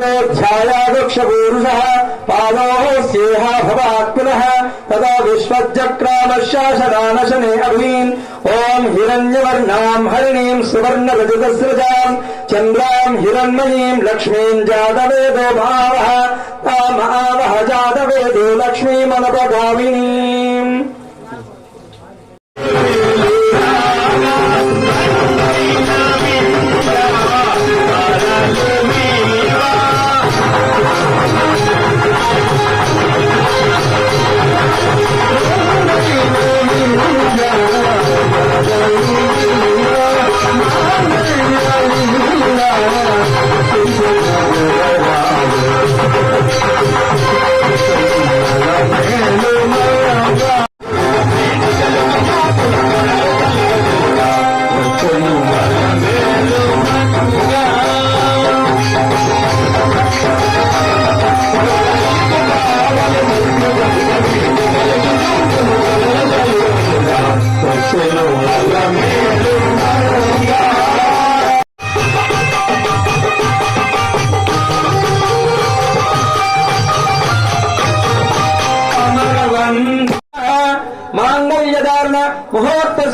ध्यायादक्षपूरुषः पादोः स्येह भवात् पुनः तदा विश्वजक्रामशासनानशने अभीन् ॐ हिरण्यवर्णाम् हरिणीम् सुवर्णरजतस्रजाम् चन्द्राम् हिरण्मयीम् लक्ष्मीम् जातवेदो भावः।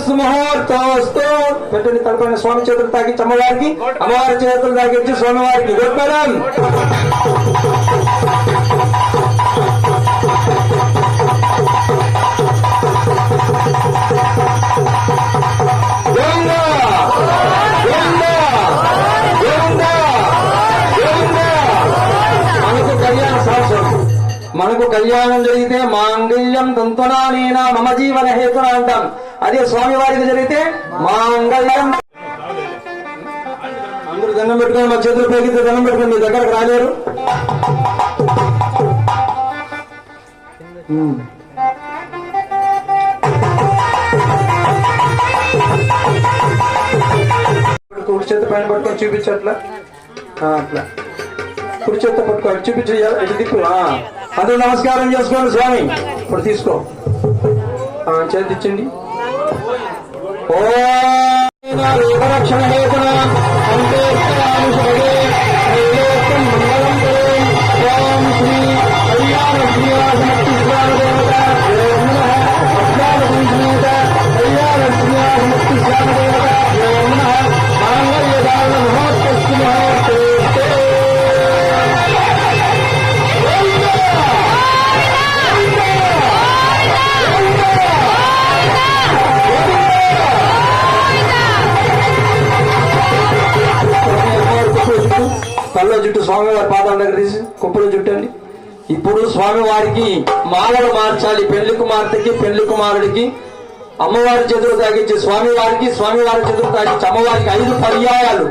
ముహూర్తస్సు ముహూర్తోస్తు పెట్టండి తలపైన స్వామి చేతులు తాకించి అమ్మవారికి అమ్మవారి చేతులు తాకించి స్వామివారికి గొప్పలం గోవింద! మనకు కళ్యాణం జరిగితే మాంగళ్యం తంతునానేనా మమ జీవన హేతున అంటాం. అదే స్వామివారికి జరిగితే మాంగళ్యం అందరూ దండం పెట్టుకుని మా చేతులు పైకితే దండం పెట్టుకుని మీ దగ్గరకు రాలేరు. కుడి చేత పైన పట్టుకొని చూపించు అట్లా అట్లా. కుడి చేత పట్టుకోవాలి చూపించు ఇటు దిక్కు. అందరూ నమస్కారం చేసుకోండి స్వామి. ఇప్పుడు తీసుకో. చేతిచ్చండి చేతి ఇచ్చండి రక్షణ హేతున అంతేష్టరాంశుభగే మంగళం కురు. ఓం శ్రీ కళ్యాణ శ్రీనివాసమూర్తి శ్యామదేవత ఓం నమః అజ్ఞాన సంజీవిత కళ్యాణ ఓం మహోత్సవ కళ్ళ జుట్టు స్వామివారి పాదాల దగ్గర తీసి కుప్పలో జుట్టు అండి ఇప్పుడు స్వామివారికి మాలలు మార్చాలి. పెళ్ళి కుమార్తెకి పెళ్ళి కుమారుడికి అమ్మవారి చేతులు తాగించి స్వామివారికి స్వామివారి చేతులు తాగించి అమ్మవారికి ఐదు పర్యాయాలు.